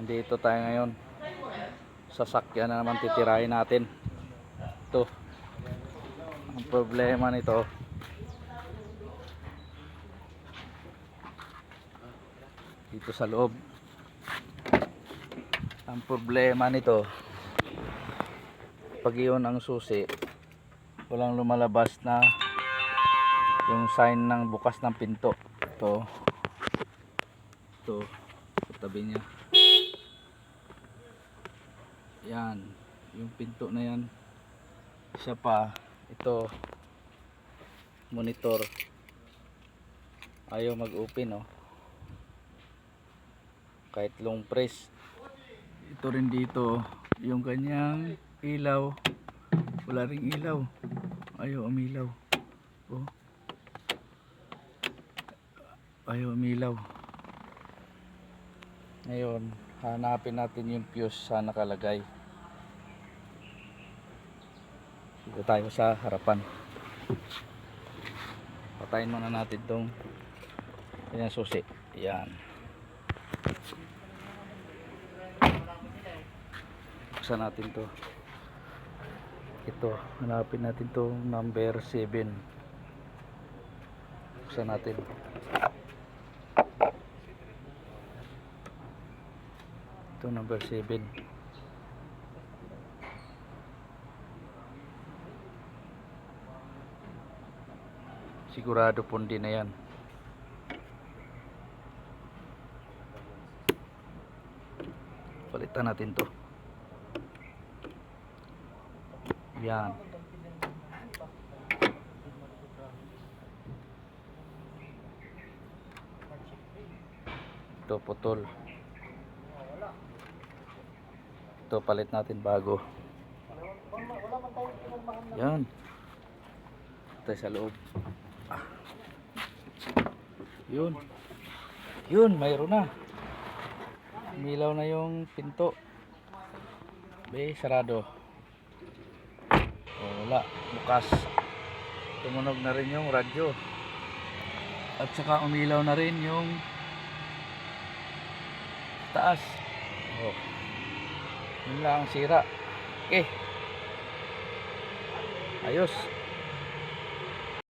Nandito tayo ngayon. Sasakyan na naman titirahin natin. Ito. Ang problema nito. Dito sa loob. Ang problema nito. Pag iyon ang susi, walang lumalabas na yung sign ng bukas ng pinto. Ito. Ito. Tabi niya. Yan. Yung pinto na yan. Isa pa. Ito. Monitor. Ayaw mag-open oh. Kahit long press. Ito rin dito. Yung kanyang ilaw. Wala ring ilaw. Ayaw umilaw. Oh. Ayaw umilaw. Ngayon, hanapin natin yung fuse sa nakalagay. Dito tayo sa harapan. Patayin muna natin tong yan susi. Yan. Buksan natin to. Ito, hanapin natin tong number 7. Buksan natin. Ito number 7. Sigurado pundi na yan. Palitan natin to. Yan. Ito putol. Ito palit natin bago. Yan. Ito sa loob. Ah. Yun. Yun, mayroon na. Milaw na yung pinto. Be, sarado. Oh, wala. Bukas. Tumunog na rin yung radyo. At saka umilaw na rin yung taas. Oh. Yun lang ang sira. Okay. Ayos.